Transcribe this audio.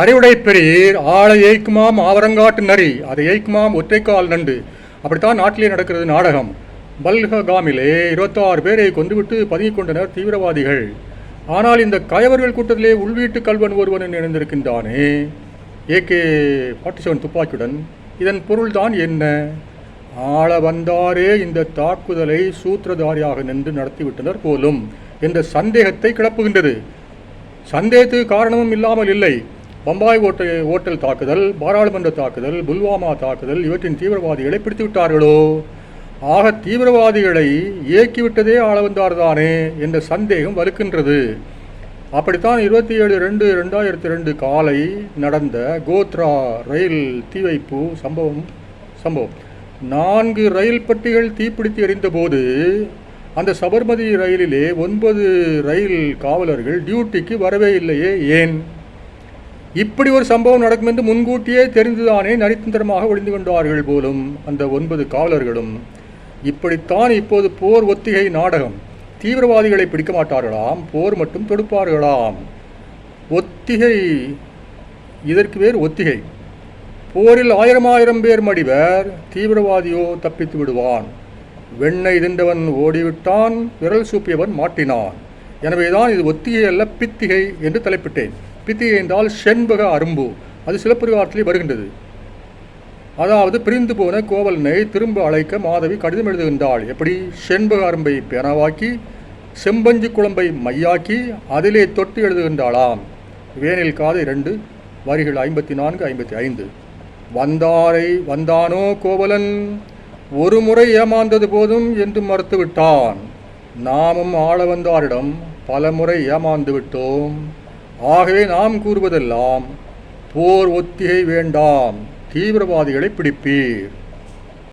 அறிவுடை பெரியர் ஆளை ஏய்க்குமாம் ஆவரங்காட்டு நரி அதை ஏய்க்குமாம் ஒற்றைக்கால் நண்டு. அப்படித்தான் நாட்டிலே நடக்கிறது நாடகம். பல்ககாமிலே இருபத்தாறு பேரை கொண்டுவிட்டு பதுங்கிக் கொண்டனர் தீவிரவாதிகள். ஆனால் இந்த கயவர்கள் கூட்டத்திலே உள்வீட்டு கல்வன் ஒருவன் இணைந்திருக்கின்றானே? ஏகே ஃபார்ட்டி செவன் துப்பாக்கியுடன் இதன் பொருள்தான் என்ன? ஆள வந்தாரே இந்த தாக்குதலை சூத்திரதாரியாக நின்று நடத்திவிட்டனர் போலும் என்ற சந்தேகத்தை கிளப்புகின்றது. சந்தேகத்துக்கு காரணமும் இல்லாமல் இல்லை. பம்பாய் ஓட்ட ஓட்டல் தாக்குதல் பாராளுமன்ற தாக்குதல் புல்வாமா தாக்குதல் இவற்றின் தீவிரவாதிகளை பிடித்து விட்டார்களோ? ஆக தீவிரவாதிகளை இயக்கிவிட்டதே ஆளவந்தார்தானே என்ற சந்தேகம் வலுக்கின்றது. அப்படித்தான் இருபத்தி ஏழு ரெண்டு ரெண்டாயிரத்தி ரெண்டு காலை நடந்த கோத்ரா ரயில் தீவைப்பு சம்பவம் சம்பவம். நான்கு ரயில் பட்டிகள் தீப்பிடித்து எறிந்தபோது அந்த சபர்மதி ரயிலிலே ஒன்பது ரயில் காவலர்கள் டியூட்டிக்கு வரவே இல்லையே ஏன்? இப்படி ஒரு சம்பவம் நடக்கும் என்று முன்கூட்டியே தெரிந்துதானே நரித்தந்திரமாக ஒளிந்து கொண்டார்கள் போலும் அந்த ஒன்பது காவலர்களும். இப்படித்தான் இப்போது போர் ஒத்திகை நாடகம். தீவிரவாதிகளை பிடிக்க மாட்டார்களாம் போர் மட்டும் தொடுப்பார்களாம். ஒத்திகை இதற்கு வேறு ஒத்திகை. போரில் ஆயிரம் ஆயிரம் பேர் மடிவர் தீவிரவாதியோ தப்பித்து விடுவான். வெண்ணை தின்றவன் ஓடிவிட்டான் விரல் சூப்பியவன் மாட்டினான். எனவேதான் இது ஒத்திகை அல்ல பித்திகை என்று தலைப்பிட்டேன். பித்திகை என்றால் செண்பக அரும்பு. அது சிலப்பதிகாரத்திலே வருகின்றது. அதாவது பிரிந்து போன கோவலனை திரும்ப அழைக்க மாதவி கடிதம் எழுதுகின்றாள். எப்படி? செண்பக அரும்பை பெனவாக்கி செம்பஞ்சு குழம்பை மையாக்கி அதிலே தொட்டு எழுதுகின்றாளாம். வேனில் காது இரண்டு வரிகள் ஐம்பத்தி நான்கு ஐம்பத்தி ஐந்து வந்தாரை வந்தானோ கோவலன்? ஒரு முறை ஏமாந்தது போதும் என்று மறுத்துவிட்டான். நாமும் ஆள வந்தாரிடம் பல முறை ஏமாந்து விட்டோம். ஆகவே நாம் கூறுவதெல்லாம் போர் ஒத்திகை வேண்டாம் தீவிரவாதிகளை பிடிப்பீர்.